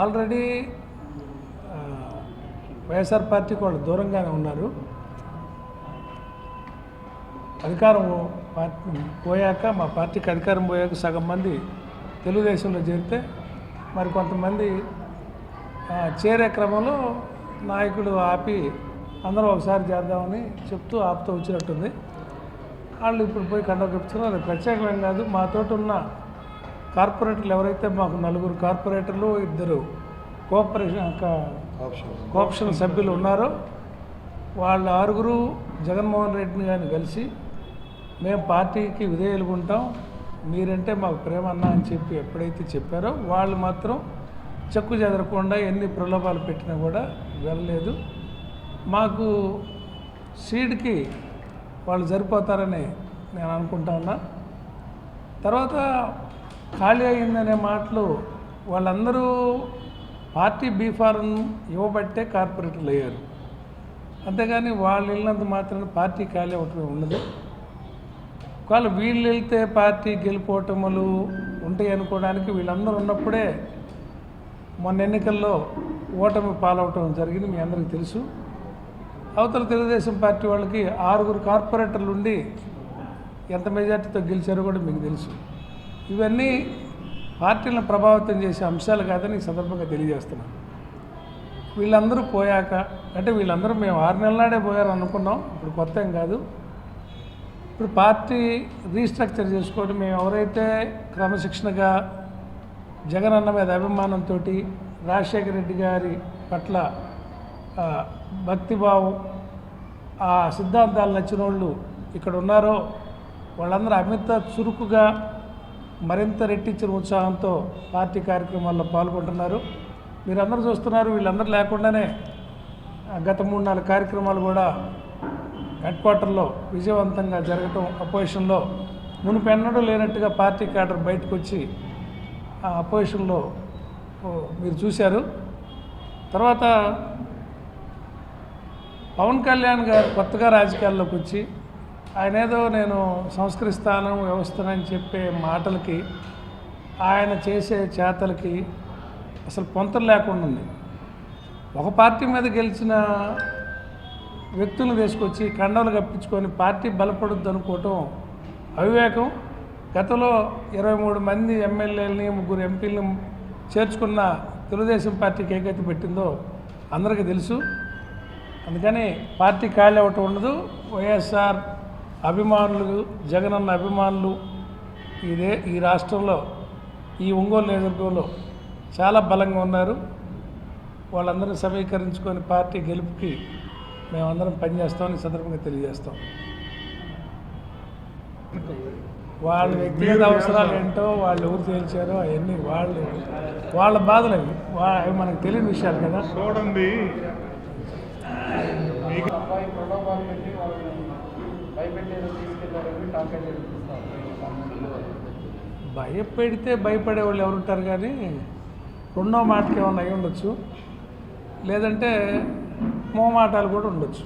Already YSR పార్టీకి వాళ్ళు దూరంగానే ఉన్నారు. అధికారం పార్టీ పోయాక మా పార్టీకి అధికారం పోయాక సగం మంది తెలుగుదేశంలో చేరితే మరి కొంతమంది చేరే క్రమంలో నాయకుడు ఆపి అందరం ఒకసారి చేద్దామని చెప్తూ ఆపుతూ వచ్చినట్టుంది. వాళ్ళు ఇప్పుడు పోయి కండవ చెప్తున్నారు అది ప్రత్యేకమేం కాదు. మాతోటి ఉన్న కార్పొరేటర్లు ఎవరైతే మాకు నలుగురు కార్పొరేటర్లు ఇద్దరు కోఆపరేషన్ కోఆప్షన్ సభ్యులు ఉన్నారో వాళ్ళ ఆరుగురు జగన్మోహన్ రెడ్డిని కానీ కలిసి మేము పార్టీకి విధేయులుగా ఉంటాం. మీరంటే మాకు ప్రేమ అన్నా అని చెప్పి ఎప్పుడైతే చెప్పారో వాళ్ళు మాత్రం చెక్కు చెదరకుండా ఎన్ని ప్రలోభాలు పెట్టినా కూడా వెళ్ళలేదు. మాకు సీడ్కి వాళ్ళు సరిపోతారని నేను అనుకుంటా ఉన్నా. తర్వాత ఖాళీ అయిందనే మాటలు వాళ్ళందరూ పార్టీ బీఫారం ఇవ్వబట్టే కార్పొరేటర్లు అయ్యారు. అంతేగాని వాళ్ళు వెళ్ళినంత మాత్రాన పార్టీ ఖాళీ అవటం ఉండదు. ఒకవేళ వీళ్ళు వెళ్తే పార్టీ గెలుపోవటములు ఉంటాయి అనుకోవడానికి వీళ్ళందరూ ఉన్నప్పుడే మొన్న ఎన్నికల్లో ఓటమి పాలవటం జరిగింది మీ అందరికీ తెలుసు. అవతల తెలుగుదేశం పార్టీ వాళ్ళకి ఆరుగురు కార్పొరేటర్లు ఉండి ఎంత మెజార్టీతో గెలిచారో కూడా మీకు తెలుసు. ఇవన్నీ పార్టీలను ప్రభావితం చేసే అంశాలు కాదని ఈ సందర్భంగా తెలియజేస్తున్నాను వీళ్ళందరూ పోయాక అంటే వీళ్ళందరూ మేము ఆరు నెలల నాడే పోయారు అనుకున్నాం ఇప్పుడు కొత్త ఏం కాదు. ఇప్పుడు పార్టీ రీస్ట్రక్చర్ చేసుకొని మేము ఎవరైతే క్రమశిక్షణగా జగన్ అన్న మీద అభిమానంతో రాజశేఖర రెడ్డి గారి పట్ల భక్తిభావం ఆ సిద్ధాంతాలు నచ్చిన వాళ్ళు ఇక్కడ ఉన్నారో వాళ్ళందరూ అమిత చురుకుగా మరింత రెట్టించిన ఉత్సాహంతో పార్టీ కార్యక్రమాల్లో పాల్గొంటున్నారు. మీరందరూ చూస్తున్నారు వీళ్ళందరూ లేకుండానే గత మూడు నాలుగు కార్యక్రమాలు కూడా హెడ్ క్వార్టర్లో విజయవంతంగా జరగటం అపోజిషన్లో మునుపెన్నడూ లేనట్టుగా పార్టీ క్యాడర్ బయటకు వచ్చి ఆ అపోజిషన్లో మీరు చూశారు. తర్వాత పవన్ కళ్యాణ్ గారు కొత్తగా రాజకీయాల్లోకి వచ్చి ఆయన ఏదో నేను సంస్కరిస్తాను వ్యవస్థనని చెప్పే మాటలకి ఆయన చేసే చేతలకి అసలు పొంతలు లేకుండా ఉంది. ఒక పార్టీ మీద గెలిచిన వ్యక్తులను తీసుకొచ్చి కండలు కప్పించుకొని పార్టీ బలపడుద్ది అనుకోవటం అవివేకం. గతంలో ఇరవై మూడు మంది ఎమ్మెల్యేలని ముగ్గురు ఎంపీలను చేర్చుకున్న తెలుగుదేశం పార్టీకి ఏకైతే పెట్టిందో అందరికీ తెలుసు. అందుకని పార్టీ ఖాళీ అవ్వటం ఉండదు. వైఎస్ఆర్ అభిమానులు జగనన్న అభిమానులు ఇదే ఈ రాష్ట్రంలో ఈ ఒంగోలు నియోజకవర్గంలో చాలా బలంగా ఉన్నారు. వాళ్ళందరినీ సమీకరించుకొని పార్టీ గెలుపుకి మేమందరం పనిచేస్తామని ఈ సందర్భంగా తెలియజేస్తాం. వాళ్ళ వ్యక్తిగత అవసరాలు ఏంటో వాళ్ళు ఎవరు తేల్చారో అవన్నీ వాళ్ళు. వాళ్ళ బాధలు అవి. వా- అవి మనకు తెలియని విషయాలు కదా. చూడండి మీకు అబ్బాయి ప్రలోభాలు పెట్టి వాళ్ళని భయపెట్టేదో భయపెడితే భయపడే వాళ్ళు ఎవరుంటారు కానీ రెండో మాటకి ఏమన్నా అయి ఉండొచ్చు లేదంటే మోమాటాలు కూడా ఉండొచ్చు.